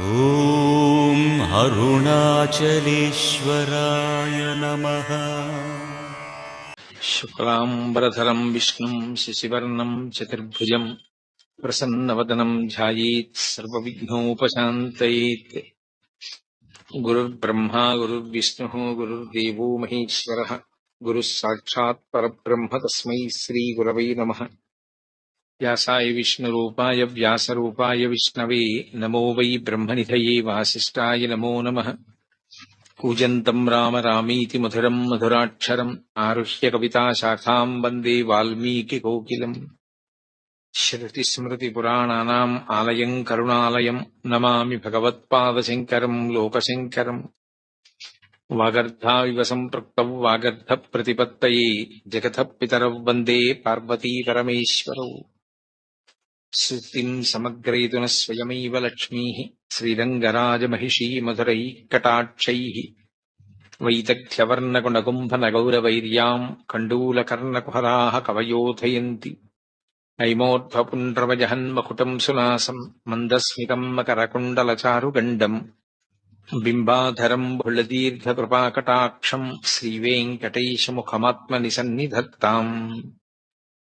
ॐ अरुणाचलेश्वराय नमः। शुक्लाम्बरधरम् विष्णुम् शशिवर्णम् चतुर्भुजम् प्रसन्नवदनम् ध्यायेत् सर्वविघ्नोपशान्तयेत्। गुरुर्ब्रह्मा गुरुर्विष्णुः गुरुर्देवो महेश्वरः गुरुः साक्षात् परब्रह्म तस्मै श्रीगुरवै नमः వ్యాసాయ విష్ణు రూపాయ వ్యాస రూపాయ విష్ణవే నమో వై బ్రహ్మనిధయే వాసిష్టాయ నమో నమ. కూజంతం రామ రామీతి మధురం మధురాక్షరం ఆరుహ్య కవిత కవితాశాఖాం వందే వాల్మీకి కోకిలం. వాల్మీకికోకిలం శ్రుతిస్మృతిపురాణానాం ఆలయం కరుణాలయం నమామి భగవత్పాదశంకరం లోకశంకరం. వాగర్ధావివ సంపృక్తౌ వాగర్ధ ప్రతిపత్తయే జగత పితర వందే పార్వతీ పరమేశ్వరౌ. సుప్తిం సమగ్రయితున స్వయమైవ లక్ష్మీ శ్రీరంగరాజమహిషీ మధురై కటాక్షై వైదగ్ధ్యవర్ణగుణగుంభనగౌరవైర్యాం కండూలకర్ణకుహరాः కవయోధయంతి నైమోర్ధ్వపుండ్రవజహన్మకుటం సునాసం మందస్మితం మకరకుండలచారుగండం బింబాధరం బుళ్ళదీర్ఘకృపాకటాక్షం శ్రీవేంకటైశముఖమాత్మని సన్నిధత్తాం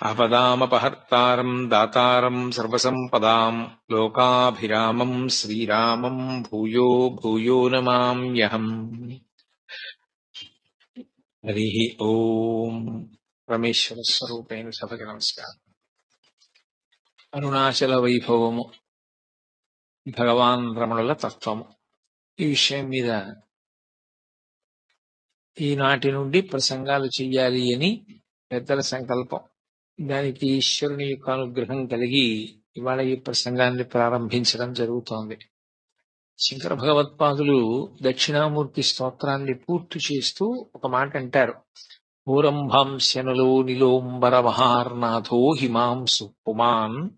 అపదామపహర్తారం దాతారం సర్వసంపదాం లోకాభిరామం శ్రీరామం భూయో భూయో నమామ్యహం హరి ఓం పరమేశ్వర స్వరూపేణ సభకి నమస్కారం అరుణాచల వైభవము భగవాన్ రమణుల తత్వము ఈ విషయం మీద ఈనాటి నుండి ప్రసంగాలు చెయ్యాలి అని పెద్దల సంకల్పం. దానికి ఈశ్వరుని యొక్క అనుగ్రహం కలిగి ఇవాళ ఈ ప్రసంగాన్ని ప్రారంభించడం జరుగుతోంది. శంకర భగవత్పాదులు దక్షిణామూర్తి స్తోత్రాన్ని పూర్తి చేస్తూ ఒక మాట అంటారు. పూరంభాంశనులో నిలోంబర మహార్నాథో హిమాంసు పుమాన్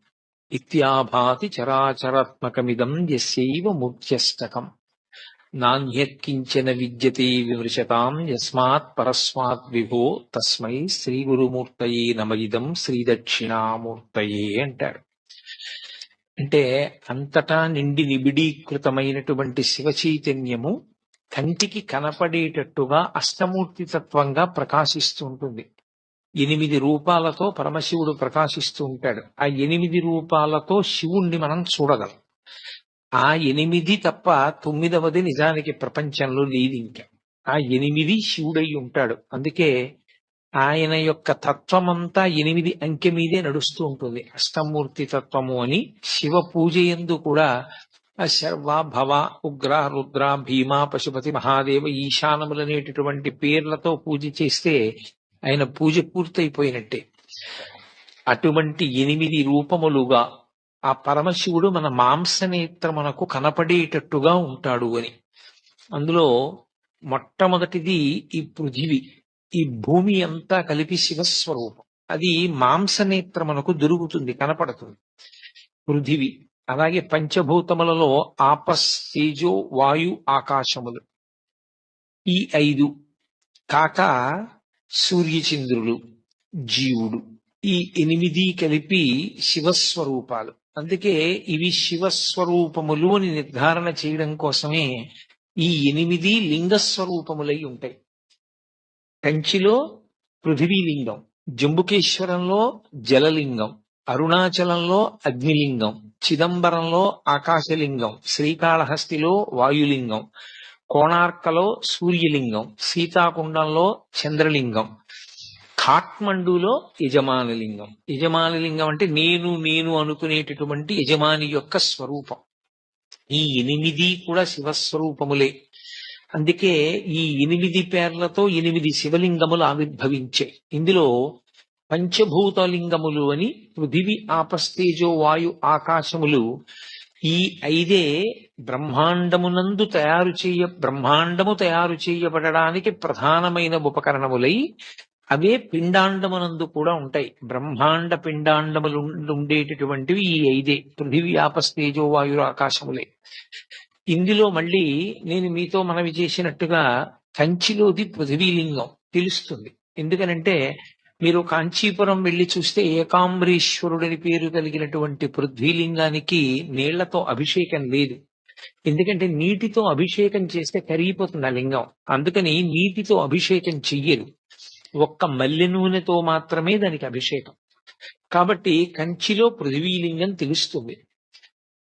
ఇత్యాభాతి చరాచరాత్మకమిదం యస్యైవ ముఖ్యష్టకం నాణ్యత్కించన విద్యతే విమృశతాం యస్మాత్ పరస్మాత్ విభో తస్మై శ్రీ గురుమూర్తయే నమయిదం శ్రీ దక్షిణామూర్తయే అంటారు అంటే అంతటా నిండి నిబిడీకృతమైనటువంటి శివ చైతన్యము కంటికి కనపడేటట్టుగా అష్టమూర్తి తత్వంగా ప్రకాశిస్తూ ఉంటుంది. ఎనిమిది రూపాలతో పరమశివుడు ప్రకాశిస్తూ ఉంటాడు. ఆ ఎనిమిది రూపాలతో శివుణ్ణి మనం చూడగలం. ఆ ఎనిమిది తప్ప తొమ్మిదవది నిజానికి ప్రపంచంలో లేదు ఇంకా. ఆ ఎనిమిది శివుడై ఉంటాడు. అందుకే ఆయన యొక్క తత్వమంతా ఎనిమిది అంకె మీదే నడుస్తూ ఉంటుంది. అష్టమూర్తి తత్వము అని శివ పూజ ఎందు కూడా ఆ శర్వ భవ ఉగ్ర రుద్ర భీమా పశుపతి మహాదేవ ఈశానములనేటటువంటి పేర్లతో పూజ చేస్తే ఆయన పూజ పూర్తయిపోయినట్టే. అటువంటి ఎనిమిది రూపములుగా ఆ పరమశివుడు మన మాంసనేత్రమునకు కనపడేటట్టుగా ఉంటాడు అని. అందులో మొట్టమొదటిది ఈ పృథివి ఈ భూమి అంతా కలిపి శివస్వరూపం. అది మాంసనేత్రమునకు దొరుకుతుంది కనపడుతుంది. పృథివి అలాగే పంచభూతములలో ఆపస్ తేజో వాయు ఆకాశములు. ఈ ఐదు కాక సూర్యచంద్రులు జీవుడు. ఈ ఎనిమిది కలిపి శివస్వరూపాలు. అందుకే ఇవి శివస్వరూపములు అని నిర్ధారణ చేయడం కోసమే ఈ ఎనిమిది లింగస్వరూపములై ఉంటాయి. కంచిలో పృథివీలింగం జంబుకేశ్వరంలో జలలింగం అరుణాచలంలో అగ్నిలింగం చిదంబరంలో ఆకాశలింగం శ్రీకాళహస్తిలో వాయులింగం కోణార్కలో సూర్యలింగం సీతాకుండంలో చంద్రలింగం ఖాట్మండులో యజమానలింగం యజమానలింగం అంటే నేను నేను అనుకునేటటువంటి యజమాని యొక్క స్వరూపం. ఈ ఎనిమిది కూడా శివస్వరూపములే. అందుకే ఈ ఎనిమిది పేర్లతో ఎనిమిది శివలింగములు ఆవిర్భవించాయి ఇందులో పంచభూతలింగములు అని పృథివి ఆపస్తేజో వాయు ఆకాశములు ఈ ఐదే బ్రహ్మాండమునందు తయారు చేయ బ్రహ్మాండము తయారు చేయబడడానికి ప్రధానమైన ఉపకరణములై అవే పిండాండమునందు కూడా ఉంటాయి. బ్రహ్మాండ పిండాండములు ఉండేటటువంటివి ఈ ఐదే. పృథివీ ఆపస్తేజో వాయురు ఆకాశములే. ఇందులో మళ్ళీ నేను మీతో మనవి చేసినట్టుగా కంచిలోది పృథివీలింగం తెలుస్తుంది. ఎందుకనంటే మీరు కాంచీపురం వెళ్ళి చూస్తే ఏకాంబరీశ్వరుడని పేరు కలిగినటువంటి పృథ్వీలింగానికి నీళ్ళతో అభిషేకం లేదు. ఎందుకంటే నీటితో అభిషేకం చేస్తే కరిగిపోతుంది ఆ లింగం. అందుకని నీటితో అభిషేకం చెయ్యరు. ఒక్క మల్లె నూనెతో మాత్రమే దానికి అభిషేకం. కాబట్టి కంచిలో పృథ్వీలింగం తెలుస్తుంది.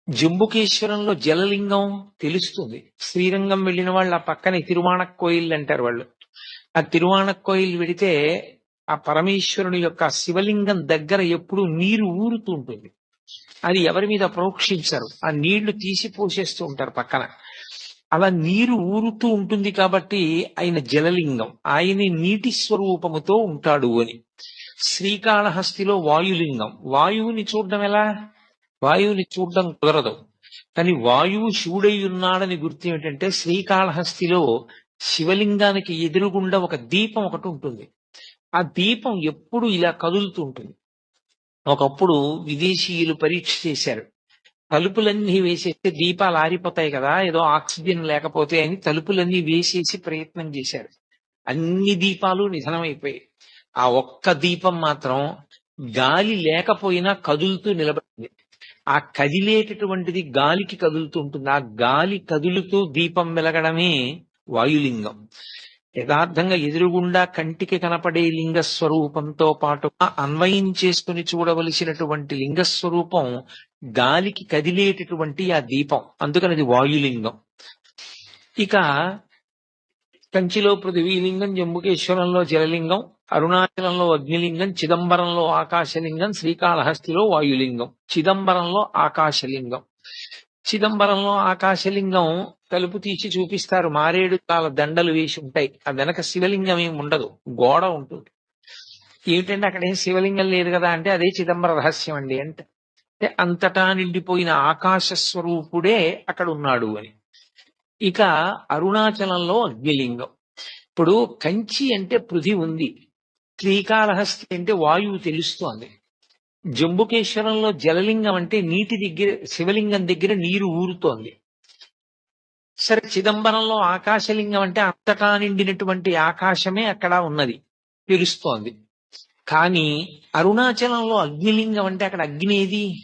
జంబుకేశ్వరంలో జలలింగం తెలుస్తుంది. శ్రీరంగం వెళ్ళిన వాళ్ళు ఆ పక్కనే తిరువాణక్కోయిల్ అంటారు వాళ్ళు. ఆ తిరువాణక్కోయిల్ వెడితే ఆ పరమేశ్వరుని యొక్క శివలింగం దగ్గర ఎప్పుడు నీరు ఊరుతూ ఉంటుంది. అది ఎవరి మీద ప్రోక్షించరు. ఆ నీళ్ళు తీసి పోసేస్తూ ఉంటారు పక్కన. అలా నీరు ఊరుతూ ఉంటుంది కాబట్టి ఆయన జలలింగం ఆయన నీటి స్వరూపముతో ఉంటాడు అని. శ్రీకాళహస్తిలో వాయులింగం. వాయువుని చూడడం ఎలా? వాయువుని చూడడం కుదరదు. కానీ వాయువు శివుడై ఉన్నాడని గుర్తు ఏమిటంటే శ్రీకాళహస్తిలో శివలింగానికి ఎదురుగుండా ఒక దీపం ఒకటి ఉంటుంది. ఆ దీపం ఎప్పుడు ఇలా కదులుతూ ఉంటుంది. ఒకప్పుడు విదేశీయులు పరీక్ష చేశారు. తలుపులన్నీ వేసేస్తే దీపాలు ఆరిపోతాయి కదా ఏదో ఆక్సిజన్ లేకపోతే అని తలుపులన్నీ వేసేసి ప్రయత్నం చేశారు. అన్ని దీపాలు నిధనమైపోయాయి ఆ ఒక్క దీపం మాత్రం గాలి లేకపోయినా కదులుతూ నిలబడింది. ఆ కదిలేటటువంటిది గాలికి కదులుతూ ఉంటుంది. ఆ గాలి కదులుతూ దీపం వెలగడమే వాయులింగం. యథార్థంగా ఎదురుగుండా కంటికి కనపడే లింగ స్వరూపంతో పాటు అన్వయం చేసుకుని చూడవలసినటువంటి లింగ స్వరూపం గాలికి కదిలేటటువంటి ఆ దీపం. అందుకని అది వాయులింగం. ఇక కంచిలో పృథ్వీలింగం జంబుకేశ్వరంలో జలలింగం అరుణాచలంలో అగ్నిలింగం చిదంబరంలో ఆకాశలింగం శ్రీకాళహస్తిలో వాయులింగం. చిదంబరంలో ఆకాశలింగం. చిదంబరంలో ఆకాశలింగం తలుపు తీసి చూపిస్తారు. మారేడు కాల దండలు వేసి ఉంటాయి. ఆ వెనక శివలింగం ఏమి ఉండదు. గోడ ఉంటుంది. ఏమిటంటే అక్కడ ఏం శివలింగం లేదు కదా అంటే అదే చిదంబర రహస్యం అండి. అంటే అంటే అంతటా నిండిపోయిన ఆకాశ స్వరూపుడే అక్కడ ఉన్నాడు అని. ఇక అరుణాచలంలో అగ్నిలింగం. ఇప్పుడు కంచి అంటే పృథి ఉంది. శ్రీకాళహస్తి అంటే వాయువు తెలుస్తోంది. జంబుకేశ్వరంలో జలలింగం అంటే నీటి దగ్గర శివలింగం దగ్గర నీరు ఊరుతోంది. సరే చిదంబరంలో ఆకాశలింగం అంటే అంతటా నిండినటువంటి ఆకాశమే అక్కడ ఉన్నది తెలుస్తోంది. కానీ అరుణాచలంలో అగ్నిలింగం అంటే అక్కడ అగ్ని ఏది?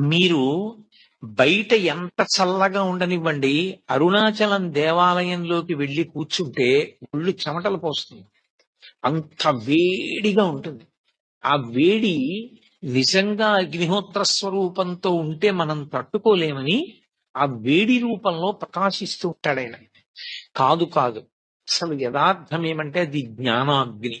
మీరు బయట ఎంత చల్లగా ఉండనివ్వండి అరుణాచలం దేవాలయంలోకి వెళ్ళి కూర్చుంటే ఒళ్ళు చెమటలు పోస్తుంది అంత వేడిగా ఉంటుంది. ఆ వేడి నిజంగా అగ్నిహోత్ర స్వరూపంతో ఉంటే మనం తట్టుకోలేమని ఆ వేడి రూపంలో ప్రకాశిస్తూ ఉంటాడు ఆయన. కాదు కాదు అసలు యథార్థం ఏమంటే అది జ్ఞానాగ్ని.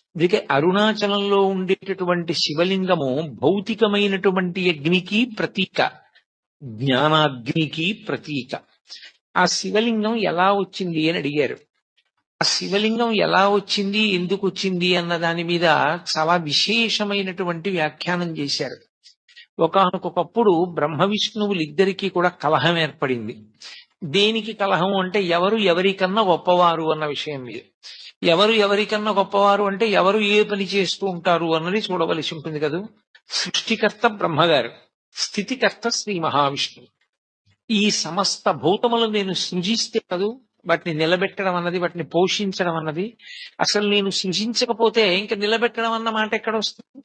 అందుకే అరుణాచలంలో ఉండేటటువంటి శివలింగము భౌతికమైనటువంటి అగ్నికి ప్రతీక జ్ఞానాగ్నికి ప్రతీక. ఆ శివలింగం ఎలా వచ్చింది అని అడిగారు. ఆ శివలింగం ఎలా వచ్చింది ఎందుకు వచ్చింది అన్న దాని మీద చాలా విశేషమైనటువంటి వ్యాఖ్యానం చేశారు. ఒకనకొకప్పుడు బ్రహ్మ విష్ణువులు ఇద్దరికీ కూడా కలహం ఏర్పడింది. దేనికి కలహం అంటే ఎవరు ఎవరికన్నా గొప్పవారు అన్న విషయం మీద. ఎవరు ఎవరికన్నా గొప్పవారు అంటే ఎవరు ఏ పని చేస్తూ ఉంటారు అన్నది చూడవలసి ఉంటుంది కదా? సృష్టికర్త బ్రహ్మగారు స్థితికర్త శ్రీ మహావిష్ణువు. ఈ సమస్త భూతములు నేను సృజిస్తే కదూ వాటిని నిలబెట్టడం అన్నది వాటిని పోషించడం అన్నది. అసలు నేను సృజించకపోతే ఇంకా నిలబెట్టడం అన్న మాట ఎక్కడ వస్తుంది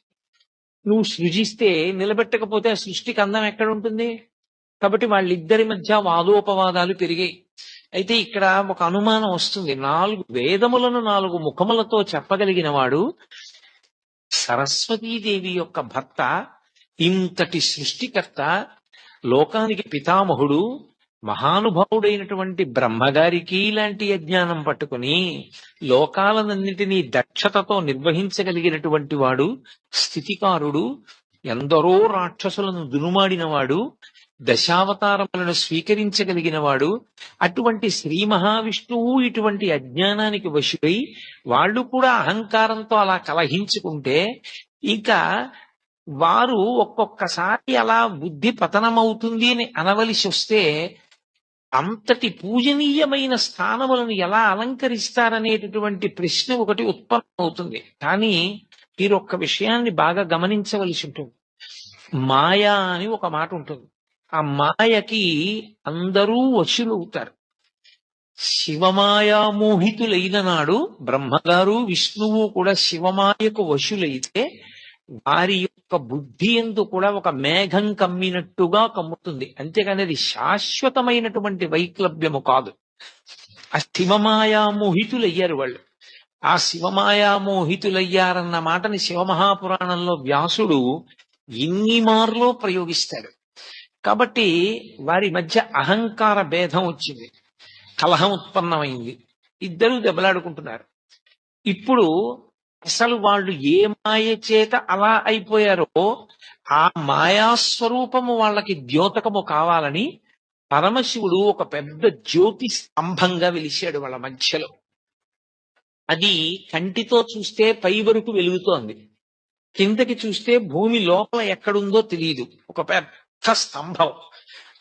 నువ్వు సృజిస్తే నిలబెట్టకపోతే ఆ సృష్టికి అందం ఎక్కడ ఉంటుంది? కాబట్టి వాళ్ళిద్దరి మధ్య వాదోపవాదాలు పెరిగాయి. అయితే ఇక్కడ ఒక అనుమానం వస్తుంది. నాలుగు వేదములను నాలుగు ముఖములతో చెప్పగలిగిన వాడు సరస్వతీదేవి యొక్క భర్త ఇంతటి సృష్టికర్త లోకానికి పితామహుడు మహానుభావుడైనటువంటి బ్రహ్మగారికి ఇలాంటి అజ్ఞానం పట్టుకుని లోకాలనన్నిటినీ దక్షతతో నిర్వహించగలిగినటువంటి వాడు స్థితికారుడు ఎందరో రాక్షసులను దునుమాడినవాడు దశావతారములను స్వీకరించగలిగిన వాడు అటువంటి శ్రీ మహావిష్ణువు ఇటువంటి అజ్ఞానానికి వశుడై వాళ్ళు కూడా అహంకారంతో అలా కలహించుకుంటే ఇంకా వారు ఒక్కొక్కసారి అలా బుద్ధి పతనమవుతుంది అని అనవలసి వస్తే అంతటి పూజనీయమైన స్థానములను ఎలా అలంకరిస్తారనేటటువంటి ప్రశ్న ఒకటి ఉత్పన్నమవుతుంది. కానీ మీరు ఒక్క విషయాన్ని బాగా గమనించవలసి ఉంటుంది. మాయా అని ఒక మాట ఉంటుంది. ఆ మాయకి అందరూ వశులవుతారు. శివమాయా మోహితులైన నాడు బ్రహ్మగారు విష్ణువు కూడా శివమాయకు వశులైతే వారి యొక్క బుద్ధి ఎందు కూడా ఒక మేఘం కమ్మినట్టుగా కమ్ముతుంది. అంతేకాని అది శాశ్వతమైనటువంటి వైక్లభ్యము కాదు. ఆ శివమాయా మోహితులయ్యారు వాళ్ళు. ఆ శివమాయా మోహితులయ్యారన్న మాటని శివమహాపురాణంలో వ్యాసుడు ఇన్ని మార్లో ప్రయోగిస్తాడు. కాబట్టి వారి మధ్య అహంకార భేదం వచ్చింది. కలహం ఉత్పన్నమైంది. ఇద్దరూ దెబ్బలాడుకుంటున్నారు. ఇప్పుడు అసలు వాళ్ళు ఏ మాయ చేత అలా అయిపోయారో ఆ మాయాస్వరూపము వాళ్ళకి ద్యోతకము కావాలని పరమశివుడు ఒక పెద్ద జ్యోతి స్తంభంగా వెలిశాడు వాళ్ళ మధ్యలో. అది కంటితో చూస్తే పై వరకు వెలుగుతోంది. కిందకి చూస్తే భూమి లోపల ఎక్కడుందో తెలియదు ఒక పెద్ద స్తంభం.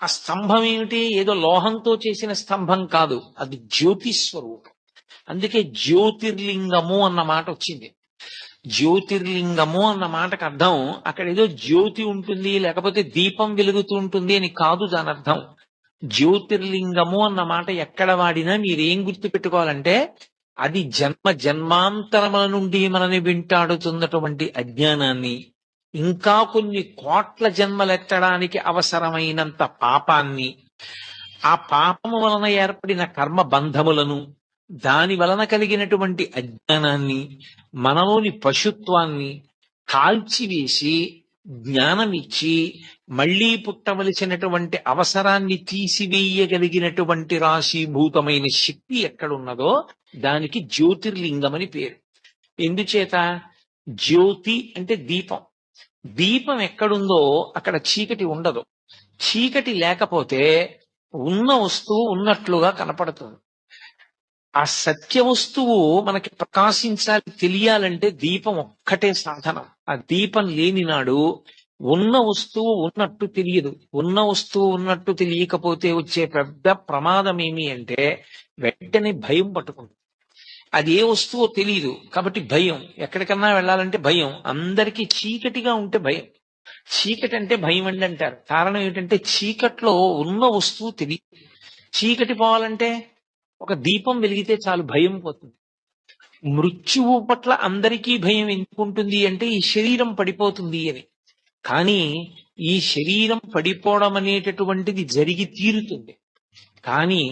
ఆ స్తంభం ఏమిటి? ఏదో లోహంతో చేసిన స్తంభం కాదు. అది జ్యోతి స్వరూపం. అందుకే జ్యోతిర్లింగము అన్న మాట వచ్చింది. జ్యోతిర్లింగము అన్న మాటకు అర్థం అక్కడ ఏదో జ్యోతి ఉంటుంది లేకపోతే దీపం వెలుగుతూ ఉంటుంది అని కాదు దాని అర్థం. జ్యోతిర్లింగము అన్న మాట ఎక్కడ వాడినా మీరేం గుర్తు పెట్టుకోవాలంటే అది జన్మ జన్మాంతరముల నుండి మనని వెంటాడుతున్నటువంటి అజ్ఞానాన్ని ఇంకా కొన్ని కోట్ల జన్మలెత్తడానికి అవసరమైనంత పాపాన్ని ఆ పాపము వలన ఏర్పడిన కర్మ బంధములను దాని వలన కలిగినటువంటి అజ్ఞానాన్ని మనలోని పశుత్వాన్ని కాల్చివేసి జ్ఞానమిచ్చి మళ్ళీ పుట్టవలసినటువంటి అవసరాన్ని తీసివేయగలిగినటువంటి రాశీభూతమైన శక్తి ఎక్కడున్నదో దానికి జ్యోతిర్లింగమని పేరు. ఎందుచేత? జ్యోతి అంటే దీపం. దీపం ఎక్కడుందో అక్కడ చీకటి ఉండదు. చీకటి లేకపోతే ఉన్న వస్తువు ఉన్నట్లుగా కనపడుతుంది. ఆ సత్య వస్తువు మనకి ప్రకాశించాలి తెలియాలంటే దీపం ఒక్కటే సాధనం. ఆ దీపం లేని నాడు ఉన్న వస్తువు ఉన్నట్టు తెలియదు. ఉన్న వస్తువు ఉన్నట్టు తెలియకపోతే వచ్చే పెద్ద ప్రమాదం ఏమి అంటే వెంటనే భయం పట్టుకుంటుంది. అది ఏ వస్తువో తెలియదు కాబట్టి భయం. ఎక్కడికన్నా వెళ్ళాలంటే భయం. అందరికీ చీకటిగా ఉంటే భయం. చీకటి అంటే భయం అండి అంటారు. కారణం ఏంటంటే చీకట్లో ఉన్న వస్తువు తెలియదు చీకటి పోవాలంటే ఒక దీపం వెలిగితే చాలు భయం పోతుంది. మృత్యువు పట్ల అందరికీ భయం ఎందుకుంటుంది అంటే ఈ శరీరం పడిపోతుంది అని. కానీ ఈ శరీరం పడిపోవడం అనేటటువంటిది జరిగి తీరుతుంది. కానీ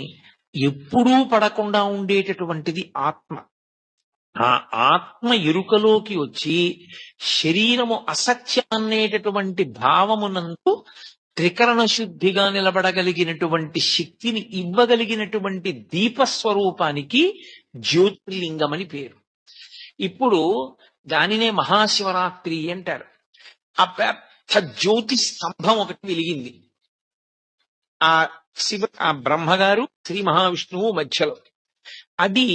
ఎప్పుడూ పడకుండా ఉండేటటువంటిది ఆత్మ. ఆ ఆత్మ ఎరుకలోకి వచ్చి శరీరము అసత్యం అనేటటువంటి భావమునందు త్రికరణ శుద్ధిగా నిలబడగలిగినటువంటి శక్తిని ఇవ్వగలిగినటువంటి దీపస్వరూపానికి జ్యోతిర్లింగమని పేరు. ఇప్పుడు దానినే మహాశివరాత్రి అంటారు. ఆ పెద్ద జ్యోతి స్తంభం ఒకటి వెలిగింది. ఆ శివ ఆ బ్రహ్మగారు శ్రీ మహావిష్ణువు మధ్యలో. అది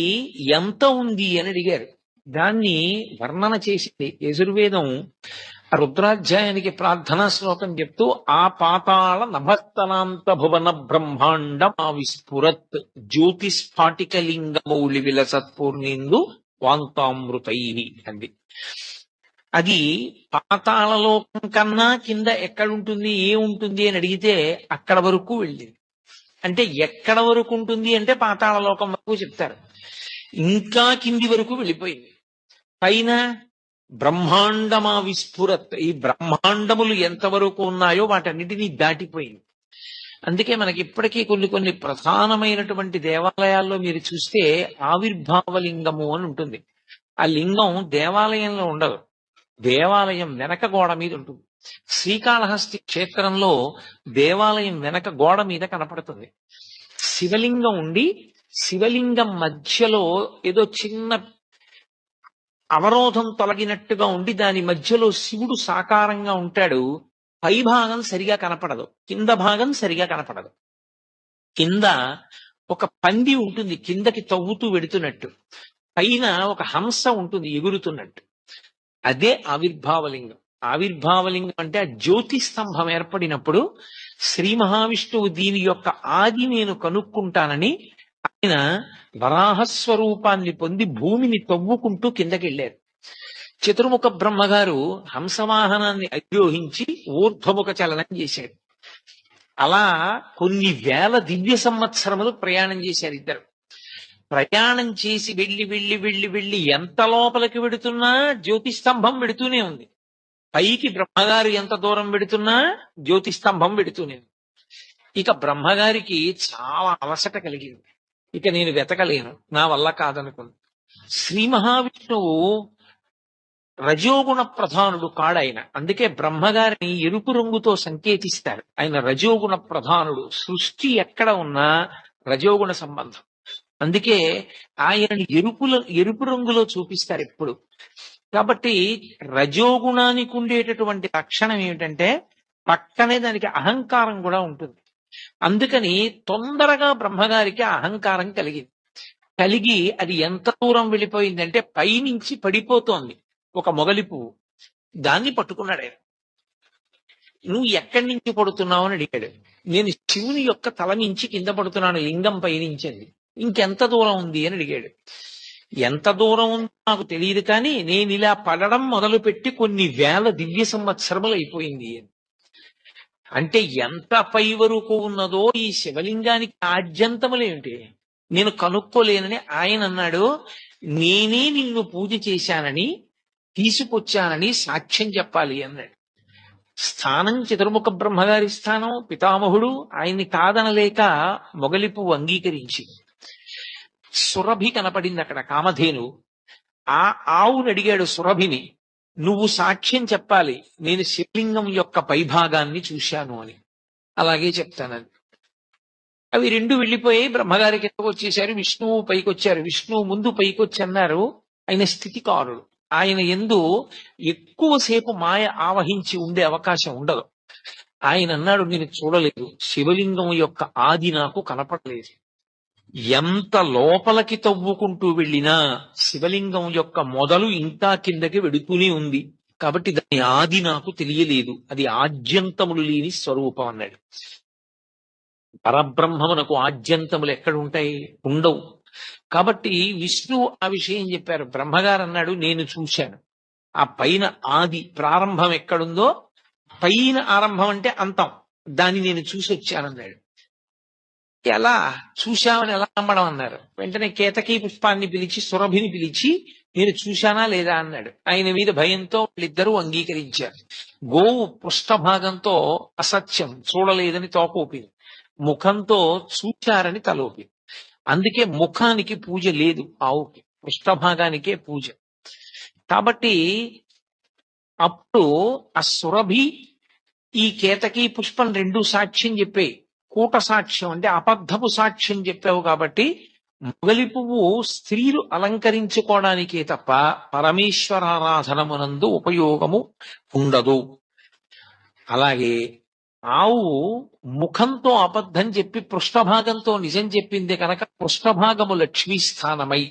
ఎంత ఉంది అని అడిగారు. దాన్ని వర్ణన చేసింది యజుర్వేదం రుద్రాధ్యాయానికి ప్రార్థనా శ్లోకం చెప్తూ ఆ పాతాళ నభస్తనాంత భువన బ్రహ్మాండం ఆ విస్ఫురత్ జ్యోతిస్ఫాటికలింగమౌళి విలసత్పూర్ణిందు వాంతామృతై అంది. అది పాతాళలోకం కన్నా కింద ఎక్కడుంటుంది ఏ ఉంటుంది అని అడిగితే అక్కడ వరకు వెళ్ళింది. అంటే ఎక్కడ వరకు ఉంటుంది అంటే పాతాళలోకం వరకు చెప్తారు. ఇంకా కింది వరకు వెళ్ళిపోయింది. పైన బ్రహ్మాండమా విస్ఫురత్ ఈ బ్రహ్మాండములు ఎంతవరకు ఉన్నాయో వాటన్నిటినీ దాటిపోయింది. అందుకే మనకి ఇప్పటికీ కొన్ని కొన్ని ప్రధానమైనటువంటి దేవాలయాల్లో మీరు చూస్తే ఆవిర్భావ లింగము అని ఉంటుంది. ఆ లింగం దేవాలయంలో ఉండదు. దేవాలయం వెనక గోడ మీద ఉంటుంది. శ్రీకాళహస్తి క్షేత్రంలో దేవాలయం వెనక గోడ మీద కనపడుతుంది. శివలింగం ఉండి శివలింగం మధ్యలో ఏదో చిన్న అవరోధం తొలగినట్టుగా ఉండి దాని మధ్యలో శివుడు సాకారంగా ఉంటాడు. పై భాగం సరిగా కనపడదు. కింద భాగం సరిగా కనపడదు. కింద ఒక పంది ఉంటుంది. కిందకి తవ్వుతూ వెడుతున్నట్టు. పైన ఒక హంస ఉంటుంది ఎగురుతున్నట్టు. అదే ఆవిర్భావలింగం. ఆవిర్భావలింగం అంటే ఆ జ్యోతి స్తంభం ఏర్పడినప్పుడు శ్రీ మహావిష్ణువు దీని యొక్క ఆది నేను కనుక్కుంటానని ఆయన వరాహస్వరూపాన్ని పొంది భూమిని తవ్వుకుంటూ కిందకి వెళ్ళారు చతుర్ముఖ బ్రహ్మగారు హంసవాహనాన్ని అధిరోహించి ఊర్ధ్వముఖ చలనం చేశాడు అలా కొన్ని వేల దివ్య సంవత్సరములు ప్రయాణం చేశారు ఇద్దరు. ప్రయాణం చేసి వెళ్ళి వెళ్ళి వెళ్ళి వెళ్ళి ఎంత లోపలికి వెడుతున్నా జ్యోతి స్తంభం వెడుతూనే ఉంది. పైకి బ్రహ్మగారు ఎంత దూరం వెడుతున్నా జ్యోతి స్తంభం వెడుతూనే ఉంది. ఇక బ్రహ్మగారికి చాలా అలసట కలిగింది. ఇక నేను వెతకలేను. నా వల్ల కాదనుకుంది. శ్రీ మహావిష్ణువు రజోగుణ ప్రధానుడు కాడైన. అందుకే బ్రహ్మగారిని ఎరుపు రంగుతో సంకేతిస్తారు ఆయన రజోగుణ ప్రధానుడు. సృష్టి ఎక్కడ ఉన్నా రజోగుణ సంబంధం. అందుకే ఆయనని ఎరుపుల ఎరుపు రంగులో చూపిస్తారు ఎప్పుడు. కాబట్టి రజోగుణానికి ఉండేటటువంటి లక్షణం ఏమిటంటే పక్కనే దానికి అహంకారం కూడా ఉంటుంది. అందుకని తొందరగా బ్రహ్మగారికి అహంకారం కలిగింది. కలిగి అది ఎంత దూరం వెళ్ళిపోయిందంటే పైనుంచి పడిపోతోంది ఒక మొగలి పువ్వు. దాన్ని పట్టుకున్నాడు ఆయన. నువ్వు ఎక్కడి నుంచి పడుతున్నావు అని అడిగాడు. నేను శివుని యొక్క తల నుంచి కింద పడుతున్నాను లింగం పైనుంచింది ఇంకెంత దూరం ఉంది అని అడిగాడు. ఎంత దూరం ఉందో నాకు తెలియదు కానీ నేను ఇలా పడడం మొదలుపెట్టి కొన్ని వేల దివ్య సంవత్సరములు అయిపోయింది అని. అంటే ఎంత పై వరకు ఉన్నదో ఈ శివలింగానికి ఆద్యంతములేమిటి నేను కనుక్కోలేనని ఆయన అన్నాడు నేనే నిన్ను పూజ చేశానని తీసుకొచ్చానని సాక్ష్యం చెప్పాలి అన్నాడు. స్థానం చతుర్ముఖ బ్రహ్మగారి స్థానం పితామహుడు ఆయన్ని కాదనలేక మొగలిపు అంగీకరించింది. సురభి కనపడింది అక్కడ కామధేను. ఆ ఆవుని అడిగాడు సురభిని నువ్వు సాక్ష్యం చెప్పాలి నేను శివలింగం యొక్క పైభాగాన్ని చూశాను అని. అలాగే చెప్తానని అవి రెండు వెళ్ళిపోయి బ్రహ్మగారి కిందకు వచ్చేసారు విష్ణువు పైకి వచ్చారు విష్ణువు ముందు పైకి వచ్చి అన్నారు ఆయన స్థితికారుడు. ఆయన ఎందు ఎక్కువసేపు మాయ ఆవహించి ఉండే అవకాశం ఉండదు. ఆయన అన్నాడు నేను చూడలేదు శివలింగం యొక్క ఆది నాకు కనపడలేదు. ఎంత లోపలికి తవ్వుకుంటూ వెళ్ళినా శివలింగం యొక్క మొదలు ఇంకా కిందకి వెడుతూనే ఉంది. కాబట్టి దాని ఆది నాకు తెలియలేదు. అది ఆద్యంతములు లేని స్వరూపం అన్నాడు. పరబ్రహ్మమునకు ఆద్యంతములు ఎక్కడ ఉంటాయి ఉండవు. కాబట్టి విష్ణువు ఆ విషయం చెప్పారు. బ్రహ్మగారు అన్నాడు నేను చూశాను. ఆ పైన ఆది ప్రారంభం ఎక్కడుందో పైన ఆరంభం అంటే అంతం. దాన్ని నేను చూసి వచ్చానన్నాడు ఎలా చూశామని ఎలా నమ్మడం అన్నారు. వెంటనే కేతకీ పుష్పాన్ని పిలిచి సురభిని పిలిచి నేను చూశానా లేదా? అన్నాడు. ఆయన మీద భయంతో వాళ్ళిద్దరూ అంగీకరించారు. గోవు పృష్ఠభాగంతో అసత్యం చూడలేదని తోకోపింది. ముఖంతో చూచారని తలోపింది. అందుకే ముఖానికి పూజ లేదు ఆవుకి. పృష్ఠభాగానికే పూజ. కాబట్టి అప్పుడు ఆ సురభి ఈ కేతకి పుష్పం రెండు సాక్ష్యం చెప్పే కూట సాక్ష్యం అంటే అబద్ధపు సాక్ష్యం చెప్పావు కాబట్టి మొగలి పువ్వు స్త్రీలు అలంకరించుకోవడానికే తప్ప పరమేశ్వరారాధనమునందు ఉపయోగము ఉండదు. అలాగే ఆవు ముఖంతో అబద్ధం చెప్పి పృష్ఠభాగంతో నిజం చెప్పింది కనుక పృష్ఠభాగము లక్ష్మీస్థానమై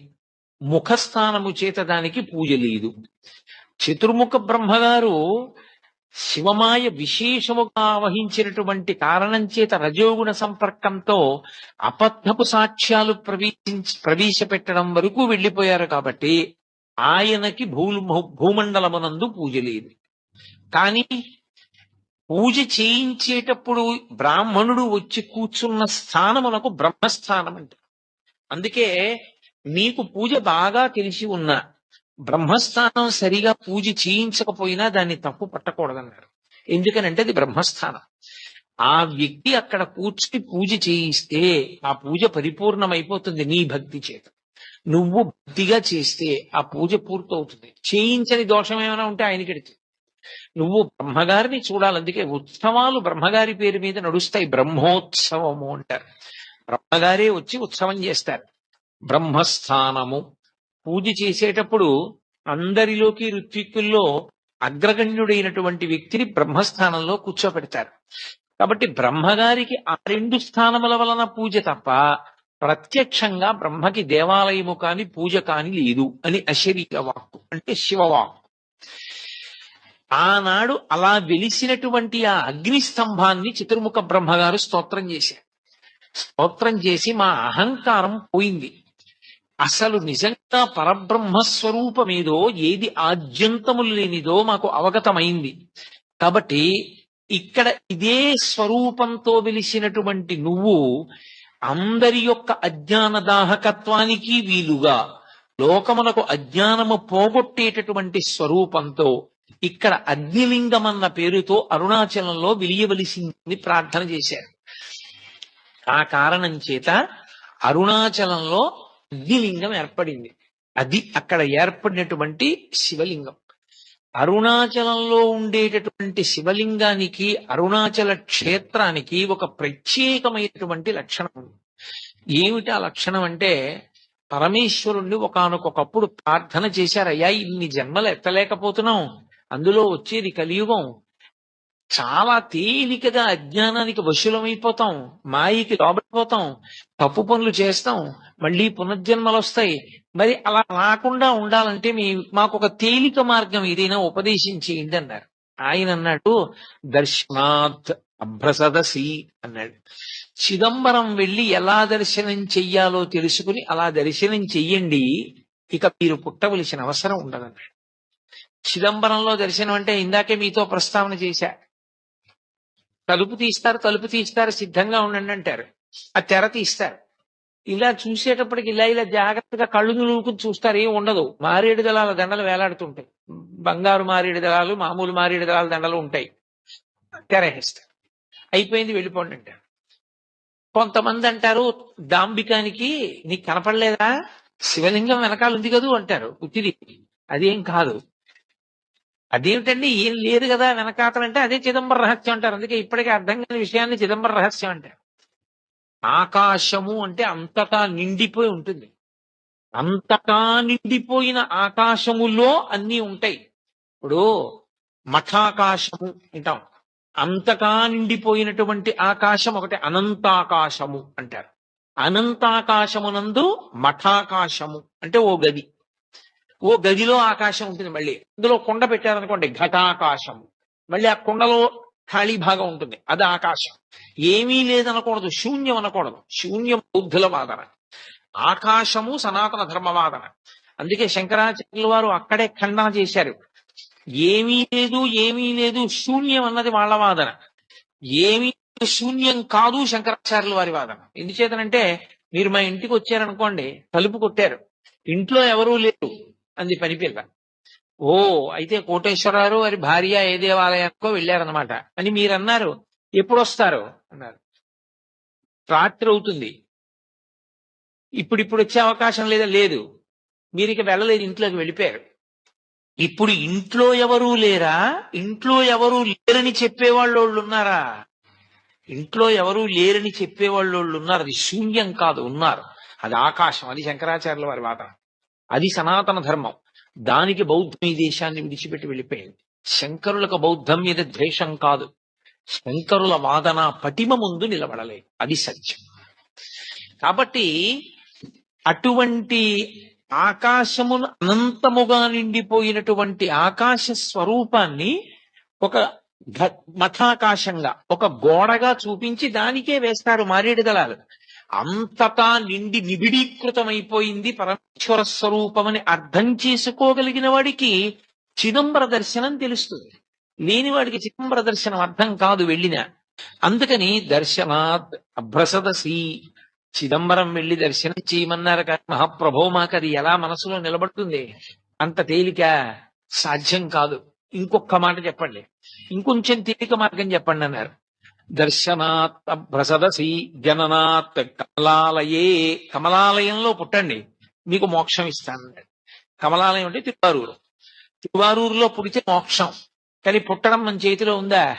ముఖస్థానము చేత దానికి పూజ లేదు. చతుర్ముఖ బ్రహ్మగారు శివమాయ విశేషముగా వహించినటువంటి కారణం చేత రజోగుణ సంపర్కంతో అబద్ధపు సాక్ష్యాలు ప్రవేశించి ప్రవేశపెట్టడం వరకు వెళ్ళిపోయారు కాబట్టి ఆయనకి భూ భూమండలమునందు పూజ లేదు. కానీ పూజ చేయించేటప్పుడు బ్రాహ్మణుడు వచ్చి కూర్చున్న స్థానమునకు బ్రహ్మస్థానం అంటే అందుకే నీకు పూజ బాగా తెలిసి ఉన్న బ్రహ్మస్థానం సరిగా పూజ చేయించకపోయినా దాన్ని తప్పు పట్టకూడదన్నారు. ఎందుకనంటే అది బ్రహ్మస్థానం. ఆ వ్యక్తి అక్కడ కూర్చుని పూజ చేయిస్తే ఆ పూజ పరిపూర్ణమైపోతుంది నీ భక్తి చేత. నువ్వు భక్తిగా చేస్తే ఆ పూజ పూర్తవుతుంది. చేయించని దోషం ఏమైనా ఉంటే ఆయనకి ఎడుతుంది. నువ్వు బ్రహ్మగారిని చూడాలి. అందుకే ఉత్సవాలు బ్రహ్మగారి పేరు మీద నడుస్తాయి. బ్రహ్మోత్సవము అంటారు. బ్రహ్మగారే వచ్చి ఉత్సవం చేస్తారు. బ్రహ్మస్థానము. పూజ చేసేటప్పుడు అందరిలోకి ఋత్విక్కుల్లో అగ్రగణ్యుడైనటువంటి వ్యక్తిని బ్రహ్మస్థానంలో కూర్చోబెడతారు. కాబట్టి బ్రహ్మగారికి ఆ రెండు స్థానముల వలన పూజ తప్ప ప్రత్యక్షంగా బ్రహ్మకి దేవాలయము కాని పూజ కాని లేదు అని అశరీర వాక్కు అంటే శివవాక్కు. ఆనాడు అలా వెలిసినటువంటి ఆ అగ్ని స్తంభాన్ని చతుర్ముఖ బ్రహ్మగారు స్తోత్రం చేశారు. స్తోత్రం చేసి మా అహంకారం పోయింది. అసలు నిజంగా పరబ్రహ్మస్వరూపమేదో ఏది ఆద్యంతములు లేనిదో మాకు అవగతమైంది. కాబట్టి ఇక్కడ ఇదే స్వరూపంతో వెలిసినటువంటి నువ్వు అందరి యొక్క అజ్ఞాన దాహకత్వానికి వీలుగా లోకమునకు అజ్ఞానము పోగొట్టేటటువంటి స్వరూపంతో ఇక్కడ అగ్నిలింగం అన్న పేరుతో అరుణాచలంలో విలియవలసింది ప్రార్థన చేశారు. ఆ కారణం చేత అరుణాచలంలో అగ్నిలింగం ఏర్పడింది. అది అక్కడ ఏర్పడినటువంటి శివలింగం. అరుణాచలంలో ఉండేటటువంటి శివలింగానికి అరుణాచల క్షేత్రానికి ఒక ప్రత్యేకమైనటువంటి లక్షణం ఉంది. ఏమిటి ఆ లక్షణం అంటే పరమేశ్వరుణ్ణి ఒకానొకప్పుడు ప్రార్థన చేశారయ్యా ఇన్ని జన్మలు ఎత్తలేకపోతున్నాం. అందులో వచ్చేది కలియుగం. చాలా తేలికగా అజ్ఞానానికి వశులమైపోతాం మాయకి లోబడిపోతాం తప్పు పనులు చేస్తాం మళ్ళీ పునర్జన్మలు వస్తాయి. మరి అలా రాకుండా ఉండాలంటే మీ మాకు ఒక తేలిక మార్గం ఏదైనా ఉపదేశం చేయండి అన్నారు. ఆయన అన్నాడు దర్శనాత్ అభ్రసదసి అన్నాడు. చిదంబరం వెళ్ళి ఎలా దర్శనం చెయ్యాలో తెలుసుకుని అలా దర్శనం చెయ్యండి ఇక మీరు పుట్టవలసిన అవసరం ఉండదన్నాడు. చిదంబరంలో దర్శనం అంటే ఇందాకే మీతో ప్రస్తావన చేశా. తలుపు తీస్తారు తలుపు తీస్తారు సిద్ధంగా ఉండండి అంటారు. ఆ తెర తీస్తారు. ఇలా చూసేటప్పటికి ఇలా ఇలా జాగ్రత్తగా కళ్ళు నూకుని చూస్తారు ఏం ఉండదు. మారేడు దళాల దండలు వేలాడుతుంటాయి. బంగారు మారేడు దళాలు మామూలు మారేడు దళాల దండలు ఉంటాయి. తెరేస్తారు అయిపోయింది వెళ్ళిపోండి అంటారు. కొంతమంది అంటారు దాంబికానికి నీకు కనపడలేదా? శివలింగం వెనకాల ఉంది కదూ అంటారు. ఉత్తిది. అదేం కాదు. అదేమిటండి? ఏం లేదు కదా వెనకాతలంటే అదే చిదంబర రహస్యం అంటారు. అందుకే ఇప్పటికే అర్థం కాని విషయాన్ని చిదంబర రహస్యం అంటారు. ఆకాశము అంటే అంతటా నిండిపోయి ఉంటుంది. అంతటా నిండిపోయిన ఆకాశములో అన్ని ఉంటాయి. ఇప్పుడు మఠాకాశము అంటాం అంతటా నిండిపోయినటువంటి ఆకాశం ఒకటి అనంతాకాశము అంటారు. అనంతాకాశమునందు మఠాకాశము అంటే ఓ గది. ఓ గదిలో ఆకాశం ఉంటుంది మళ్ళీ. అందులో కొండ పెట్టారనుకోండి ఘటాకాశం. మళ్ళీ ఆ కొండలో ఖాళీ భాగం ఉంటుంది అది ఆకాశం. ఏమీ లేదనకూడదు శూన్యం అనకూడదు. శూన్యం బౌద్ధుల వాదన. ఆకాశము సనాతన ధర్మ వాదన. అందుకే శంకరాచార్యుల వారు అక్కడే ఖండన చేశారు. ఏమీ లేదు ఏమీ లేదు శూన్యం అన్నది వాళ్ళ వాదన. ఏమీ శూన్యం కాదు శంకరాచార్యుల వారి వాదన. ఎందుచేతనంటే మీరు మా ఇంటికి వచ్చారనుకోండి తలుపు కొట్టారు. ఇంట్లో ఎవరూ లేరు. అంది పనిపిల్ల ఓ అయితే కోటేశ్వరరావు వారి భార్య ఏ దేవాలయానికో వెళ్ళారనమాట అని మీరన్నారు ఎప్పుడు వస్తారు అన్నారు. రాత్రి అవుతుంది. ఇప్పుడు ఇప్పుడు వచ్చే అవకాశం లేదా? లేదు. మీరు ఇక వెళ్ళలేదు ఇంట్లోకి వెళ్ళిపోయారు. ఇప్పుడు ఇంట్లో ఎవరూ లేరా? ఇంట్లో ఎవరూ లేరని చెప్పేవాళ్ళు ఉన్నారా ఇంట్లో ఎవరూ లేరని చెప్పేవాళ్ళు ఉన్నారు అది శూన్యం కాదు ఉన్నారు. అది ఆకాశం అది శంకరాచార్యుల వారి వాదన అది సనాతన ధర్మం. దానికి బౌద్ధం ఈ దేశాన్ని విడిచిపెట్టి వెళ్ళిపోయింది. శంకరులకు బౌద్ధం మీద ద్వేషం కాదు. శంకరుల వాదన పటిమ ముందు నిలబడలేదు. అది సత్యం. కాబట్టి అటువంటి ఆకాశమును అనంతముగా నిండిపోయినటువంటి ఆకాశ స్వరూపాన్ని ఒక ఘ- మఠాకాశంగా ఒక గోడగా చూపించి దానికే వేస్తారు. మారేడు దళాలు అంతటా నిండి నిబిడీకృతమైపోయింది పరమేశ్వర స్వరూపమని అర్థం చేసుకోగలిగిన వాడికి చిదంబర దర్శనం తెలుస్తుంది. లేనివాడికి చిదంబర దర్శనం అర్థం కాదు వెళ్ళిన. అందుకని దర్శనాత్ అభ్రసదసి చిదంబరం వెళ్ళి దర్శనం చేయమన్నారు కానీ మహాప్రభో మాకు అది ఎలా మనసులో నిలబడుతుంది? అంత తేలిక సాధ్యం కాదు. ఇంకొక మాట చెప్పండి. ఇంకొంచెం తేలిక మార్గం చెప్పండి అన్నారు. దర్శనాత్ భ్రసదసి జననాత్ కమలాలయే. కమలాలయంలో పుట్టండి. మీకు మోక్షం ఇస్తానన్నాడు కమలాలయం అంటే తిరువారూరు. తిరువారూరులో పుడితే మోక్షం. కానీ పుట్టడం మన చేతిలో ఉందా?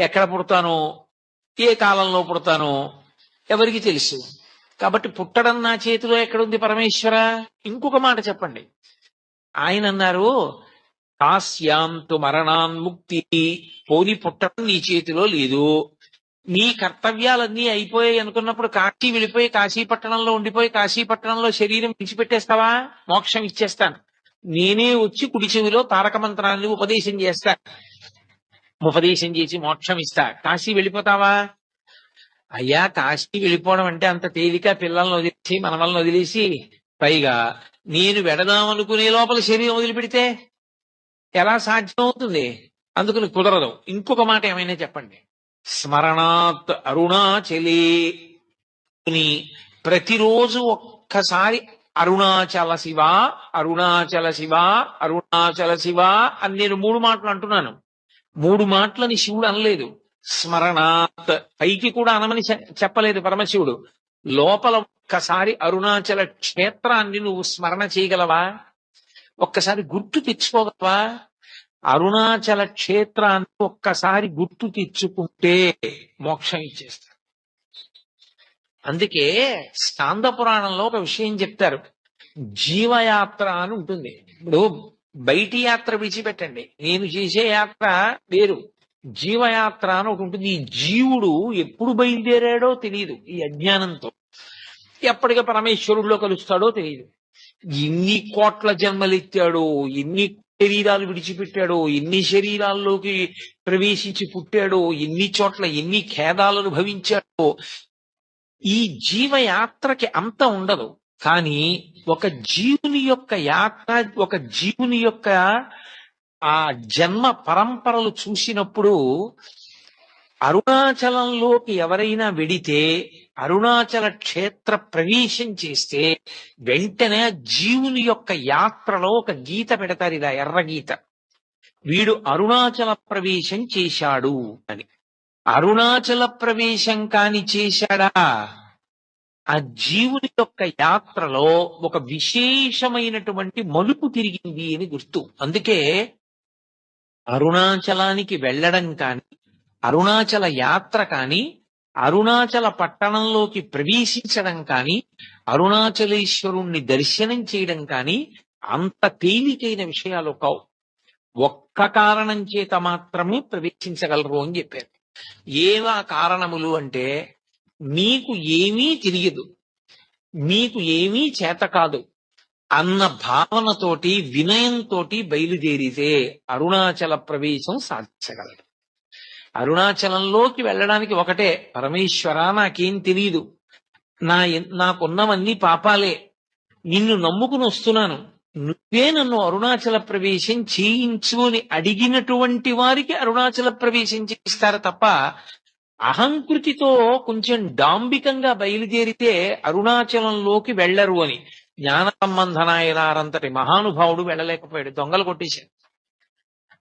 ఎక్కడ పుడతానో? ఏ కాలంలో పుడతానో? ఎవరికి తెలుసు. కాబట్టి పుట్టడం నా చేతిలో ఎక్కడుంది పరమేశ్వర? ఇంకొక మాట చెప్పండి. ఆయన అన్నారు కాశ్యాంతు మరణాన్ముక్తి పోని పుట్టడం నీ చేతిలో లేదు. నీ కర్తవ్యాలన్నీ అయిపోయాయి అనుకున్నప్పుడు కాశీ వెళ్ళిపోయి కాశీ పట్టణంలో ఉండిపోయి కాశీ పట్టణంలో శరీరం విడిచిపెట్టేస్తావా? మోక్షం ఇచ్చేస్తాను. నేనే వచ్చి కుడి చెవిలో తారక మంత్రాన్ని ఉపదేశం చేస్తా. ఉపదేశం చేసి మోక్షం ఇస్తా. కాశీ వెళ్ళిపోతావా? అయ్యా కాశీ వెళ్ళిపోవడం అంటే అంత తేలిక. పిల్లల్ని వదిలేసి మనవల్ని వదిలేసి పైగా నేను వెడదామనుకునే లోపల శరీరం వదిలిపెడితే ఎలా సాధ్యం అవుతుంది అందుకని కుదరదు. ఇంకొక మాట ఏమైనా చెప్పండి. స్మరణాత్ అరుణాచలే. అని ప్రతిరోజు ఒక్కసారి అరుణాచల శివ అరుణాచల శివ అరుణాచల శివ అని నేను మూడు మాటలు అంటున్నాను. మూడు మాటలని శివుడు అనలేదు. స్మరణాత్ పైకి కూడా అనమని చెప్పలేదు పరమశివుడు. లోపల ఒక్కసారి అరుణాచల క్షేత్రాన్ని నువ్వు స్మరణ చేయగలవా? ఒక్కసారి గుర్తు తెచ్చుకోగలవా? అరుణాచల క్షేత్రాన్ని ఒక్కసారి గుర్తు తెచ్చుకుంటే మోక్షం ఇచ్చేస్తారు. అందుకే స్కాంద పురాణంలో ఒక విషయం చెప్తారు. జీవయాత్ర అని ఉంటుంది. ఇప్పుడు బయటి యాత్ర విడిచిపెట్టండి. నేను చేసే యాత్ర వేరు. జీవయాత్ర అని ఒకటి ఉంటుంది. ఈ జీవుడు ఎప్పుడు బయలుదేరాడో తెలియదు ఈ అజ్ఞానంతో. ఎప్పటికీ పరమేశ్వరుడిలో కలుస్తాడో తెలియదు ఎన్ని కోట్ల జన్మలెత్తాడో ఎన్ని శరీరాలు విడిచిపెట్టాడో ఎన్ని శరీరాల్లోకి ప్రవేశించి పుట్టాడో ఎన్ని చోట్ల ఎన్ని ఖేదాలను భవించాడో ఈ జీవయాత్రకి అంత ఉండదు. కానీ ఒక జీవుని యొక్క యాత్ర ఒక జీవుని యొక్క ఆ జన్మ పరంపరలు చూసినప్పుడు అరుణాచలంలోకి ఎవరైనా వెడితే అరుణాచల క్షేత్ర ప్రవేశం చేస్తే వెంటనే జీవుని యొక్క యాత్రలో ఒక గీత పెడతారు ఇలా ఎర్ర గీత. వీడు అరుణాచల ప్రవేశం చేశాడు అని. అరుణాచల ప్రవేశం కాని చేశాడా? ఆ జీవుని యొక్క యాత్రలో ఒక విశేషమైనటువంటి మలుపు తిరిగింది అని గుర్తు. అందుకే అరుణాచలానికి వెళ్ళడం కాని అరుణాచల యాత్ర కాని అరుణాచల పట్టణంలోకి ప్రవేశించడం కాని అరుణాచలేశ్వరుణ్ణి దర్శనం చేయడం కాని అంత తేలికైన విషయాలు కావు. ఒక్క కారణం చేత మాత్రమే ప్రవేశించగలరు అని చెప్పారు. ఏవా కారణములు అంటే నీకు ఏమీ తెలియదు. నీకు ఏమీ చేత కాదు. అన్న భావనతోటి వినయంతోటి బయలుదేరితే అరుణాచల ప్రవేశం సాధించగలరు. అరుణాచలంలోకి వెళ్ళడానికి ఒకటే. పరమేశ్వర నాకేం తెలియదు నా ఎన్- నాకున్నవన్నీ పాపాలే. నిన్ను నమ్ముకుని వస్తున్నాను. నువ్వే నన్ను అరుణాచల ప్రవేశం చేయించు అని అడిగినటువంటి వారికి అరుణాచల ప్రవేశం చేయిస్తారు తప్ప అహంకృతితో కొంచెం డాంబికంగా బయలుదేరితే అరుణాచలంలోకి వెళ్ళరు అని. జ్ఞాన సంబంధనాయనారంతటి మహానుభావుడు వెళ్ళలేకపోయాడు. దొంగలు కొట్టేశాడు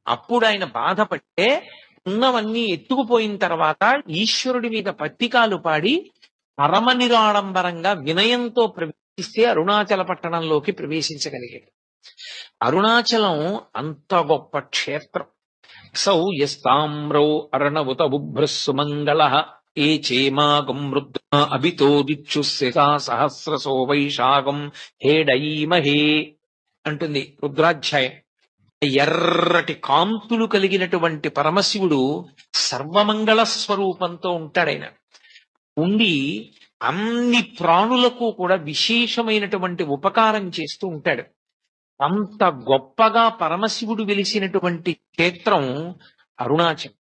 అప్పుడు ఆయన బాధపడితే ఉన్నవన్నీ ఎత్తుకుపోయిన తర్వాత ఈశ్వరుడి మీద పత్తికాలు పాడి పరమ నిరాడంబరంగా వినయంతో ప్రవేశిస్తే అరుణాచల పట్టణంలోకి ప్రవేశించగలిగాడు. అరుణాచలం అంత గొప్ప క్షేత్రం. సౌ యస్తామ్రౌ అర్ణవుత బుభ్రస్సుమంగళ ఏ చేమాగం రుద్ర అభితోదిచ్చుస్యా సహస్రసో వైశాఖం హేడయీమహే అంటుంది రుద్రాధ్యాయం. ఎర్రటి కాంతులు కలిగినటువంటి పరమశివుడు సర్వమంగళ స్వరూపంతో ఉంటాడైన ఉండి అన్ని ప్రాణులకు కూడా విశేషమైనటువంటి ఉపకారం చేస్తూ ఉంటాడు. అంత గొప్పగా పరమశివుడు వెలిసినటువంటి క్షేత్రం అరుణాచలం.